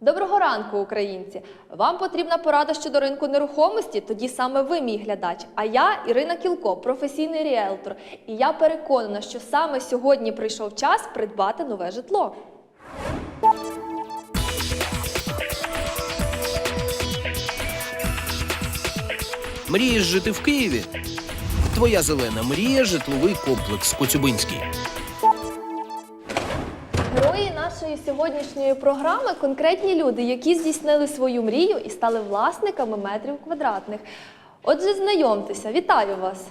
Доброго ранку, українці! Вам потрібна порада щодо ринку нерухомості? Тоді саме ви, мій глядач. А я Ірина Кілко, професійний ріелтор. І я переконана, що саме сьогодні прийшов час придбати нове житло. Мрієш жити в Києві? Твоя зелена мрія житловий комплекс Коцюбинський. Герої нашої сьогоднішньої програми конкретні люди, які здійснили свою мрію і стали власниками метрів квадратних. Отже, знайомтеся, вітаю вас!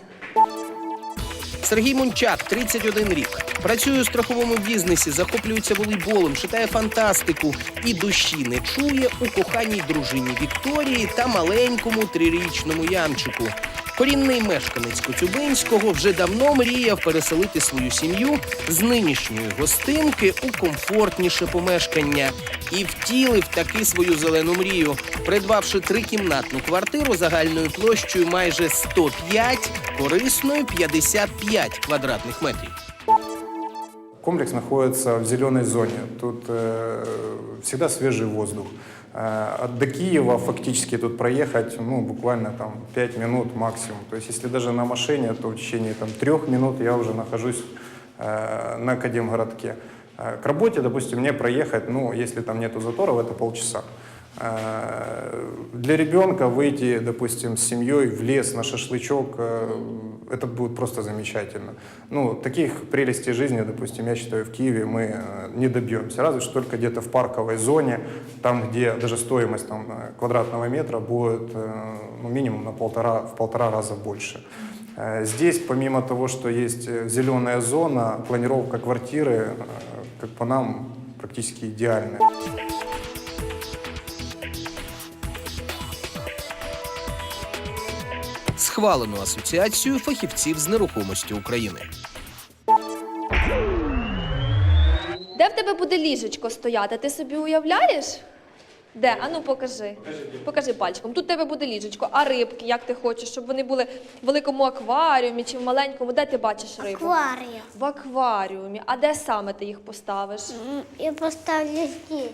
Сергій Мунчак, 31 рік. Працює у страховому бізнесі, захоплюється волейболом, читає фантастику і душі не чує у коханій дружині Вікторії та маленькому трирічному Янчику. Корінний мешканець Коцюбинського вже давно мріяв переселити свою сім'ю з нинішньої гостинки у комфортніше помешкання і втілив таки свою зелену мрію, придбавши трикімнатну квартиру загальною площею майже 105, корисною 55 квадратних метрів. Комплекс находится в зеленой зоне. Тут э, всегда свежий воздух. Э, от до Киева фактически тут проехать ну, буквально там 5 минут максимум. То есть если даже на машине, то в течение там, 3 минут я уже нахожусь э, на Академгородке. Э, к работе, допустим, мне проехать, ну, если там нету заторов, это полчаса. Э, Для ребенка выйти, допустим, с семьей в лес на шашлычок, э, это будет просто замечательно. Ну, таких прелестей жизни, допустим, я считаю, в Киеве мы э, не добьемся. Разве что только где-то в парковой зоне, там, где даже стоимость там, э, квадратного метра будет ну, минимум на полтора, в полтора раза больше. Здесь, помимо того, что есть зеленая зона, планировка квартиры, как по нам, практически идеальная. Схвалену асоціацією фахівців з нерухомості України. Де в тебе буде ліжечко стояти? Ти собі уявляєш? Де? Ану, покажи. Покажи пальчиком. Тут в тебе буде ліжечко. А рибки, як ти хочеш, щоб вони були в великому акваріумі чи в маленькому? Де ти бачиш рибу? Акваріум. В акваріумі. А де саме ти їх поставиш? Я поставлю здесь.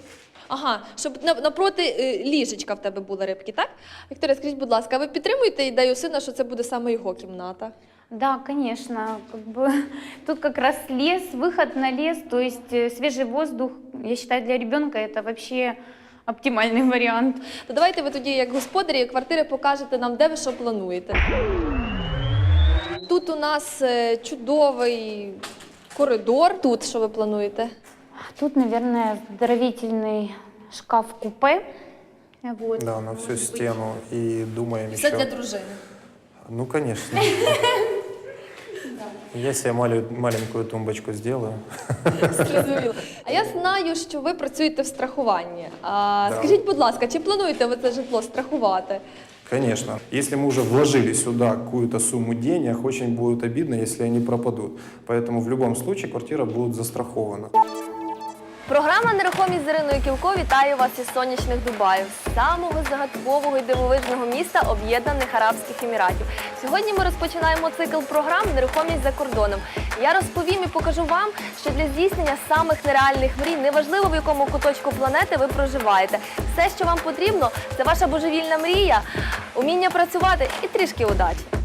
Ага, щоб на- напроти е, ліжечка в тебе були рибки, так? Вікторія, скажіть, будь ласка, а ви підтримуєте ідею сина, що це буде саме його кімната? Да, конечно. Как бы, тут как раз лес, выход на лес, то есть э, свежий воздух. Я считаю, для ребенка это вообще оптимальный вариант. То давайте ви тоді, як господарі квартири, покажете нам, де ви що плануєте. Тут у нас е, чудовий коридор. Тут що ви плануєте? Тут, наверное, здоровительный шкаф-купе. Вот. Да, на всю стену и думаем Все еще. для дружини. Ну, конечно. Я себе малю- маленькую тумбочку сделаю. Зрозуміло. А я знаю, що ви працюєте в страхуванні. А, Да. Скажіть, будь ласка, чи плануєте ви це житло страхувати? Конечно. Если мы уже вложили сюда какую-то сумму денег, очень будет обидно, если они пропадут. Поэтому в любом случае квартира будет застрахована. Програма Нерухомість з Іриною Кілко вітає вас із сонячних Дубаїв, самого загадкового і дивовижного міста Об'єднаних Арабських Еміратів. Сьогодні ми розпочинаємо цикл програм Нерухомість за кордоном. Я розповім і покажу вам, що для здійснення самих нереальних мрій неважливо в якому куточку планети ви проживаєте. Все, що вам потрібно, це ваша божевільна мрія, уміння працювати і трішки удачі.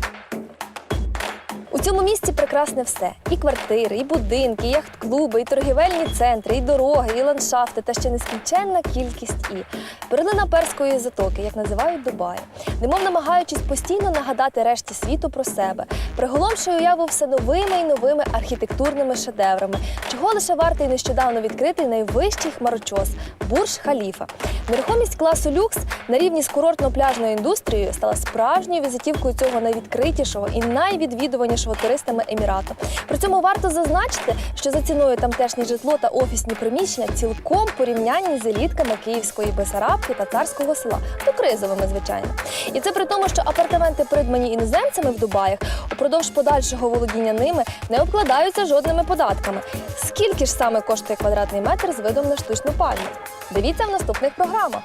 У цьому місті прекрасне все: і квартири, і будинки, і яхт-клуби, і торгівельні центри, і дороги, і ландшафти, та ще нескінченна кількість і. Перлина перської затоки, як називають Дубай, немов намагаючись постійно нагадати решті світу про себе, приголомшує уяву все новими і новими архітектурними шедеврами, чого лише вартий нещодавно відкритий найвищий хмарочос Бурж Халіфа. Нерухомість класу люкс на рівні з курортно-пляжною індустрією стала справжньою візитівкою цього найвідкритішого і найвідвідуванішого нашого туристами Емірату. При цьому варто зазначити, що за ціною тамтешнє житло та офісні приміщення цілком порівнянні з елітками Київської Бесарабки та царського села, то кризовими, звичайно. І це при тому, що апартаменти, придбані іноземцями в Дубаях, упродовж подальшого володіння ними не обкладаються жодними податками. Скільки ж саме коштує квадратний метр з видом на штучну пальму? Дивіться в наступних програмах.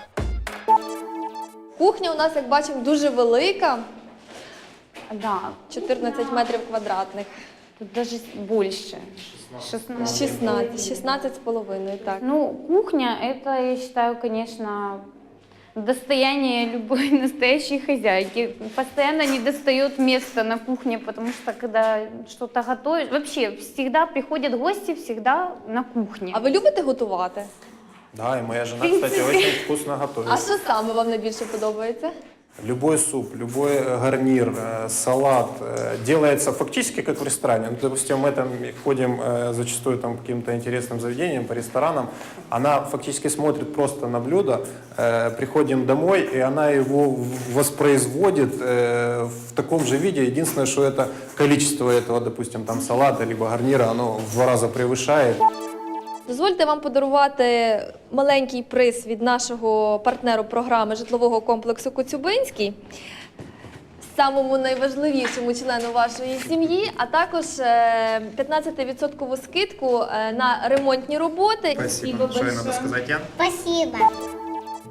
Кухня у нас, як бачимо, дуже велика, Да, 14 метрів квадратних. тут даже больше. 16. 16, 16 з половиною, так. Ну, кухня это, я считаю, конечно, достояние любой настоящей хозяйки. Постоянно не достает места на кухне, потому что когда что-то готовишь, вообще всегда приходят гости, всегда на кухне. А ви любите готувати? Да, и моя жена, кстати, очень вкусно готовит. А що саме вам найбільше подобається? Любой суп, любой э, гарнир, э, салат э, делается фактически как в ресторане. Ну, допустим, мы там ходим э, зачастую там, к каким-то интересным заведениям, по ресторанам. Она фактически смотрит просто на блюдо. э, Приходим домой, и она его в- воспроизводит э, в таком же виде. Единственное, что это количество этого, допустим, там салата либо гарнира, оно в два раза превышает. Дозвольте вам подарувати маленький приз від нашого партнеру програми житлового комплексу Коцюбинський. Самому найважливішому члену вашої сім'ї, а також е, 15% скидку е, на ремонтні роботи. Спасибо. Что ей надо сказать, Ян? Спасибо.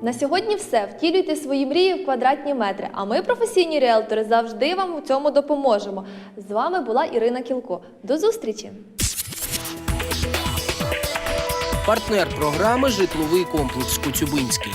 На сьогодні все. Втілюйте свої мрії в квадратні метри. А ми, професійні ріелтори, завжди вам у цьому допоможемо. З вами була Ірина Кілко. До зустрічі! Партнер програми житловий комплекс Коцюбинський.